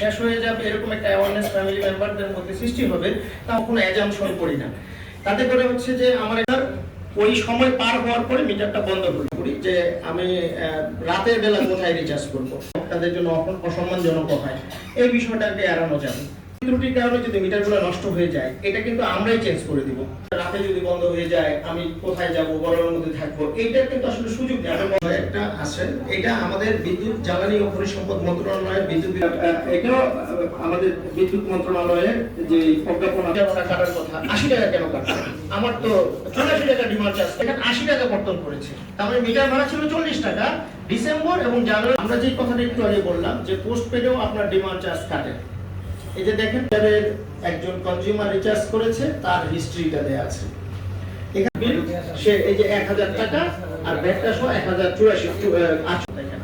শেষ হয়ে যাবে, এরকম একটা অ্যাওয়ারনেস ফ্যামিলি মেম্বারদের মধ্যে সৃষ্টি হবে তা কোনো অ্যাজামশন করি না। তাতে করে হচ্ছে যে আমার এবার ওই সময় পার হওয়ার পরে মিটারটা বন্ধ করে করি, যে আমি রাতের বেলা কোথায় রিচার্জ করব, তাদের জন্য অসম্মানজনক হয়, এই বিষয়টাকে এড়ানো যাবে। ত্রুটির কারণে যদি মিটারগুলো নষ্ট হয়ে যায়, এটা কিন্তু আমরাই চেঞ্জ করে দিব। রাতে যদি বন্ধ হয়ে যায় আমি কোথায় যাব গরমের মধ্যে থাকব এইটার কিন্তু আসলে সুযোগ নেই। আমার একটা আছে এটা আমাদের বিদ্যুৎ জ্বালানি ও খনিজ সম্পদ মন্ত্রণালয়ের বিদ্যুৎ এটাও আমাদের বিদ্যুৎ মন্ত্রণালয়ের যে প্রজ্ঞাপন আছে, কাটার কথা। আশি টাকা কেন কাটছে? আমার তো চুরাশি টাকা ডিমান্ড চার্জ এখানে আশি টাকা কর্তন করেছে। তারপরে মিটার ভাড়া ছিল চল্লিশ টাকা। ডিসেম্বর এবং জানুয়ারি আমরা যে কথাটা একটু আগে বললাম যে পোস্ট পেডেও আপনার ডিমান্ড চার্জ কাটে। এই যে দেখেন, যাদের একজন কনজিউমার রিচার্জ করেছে, তার হিস্ট্রিটা দেয়া আছে। এখানে সে এই যে এক হাজার টাকা, আর ব্যাগটা সহ এক হাজার চুরাশি আটশো। দেখেন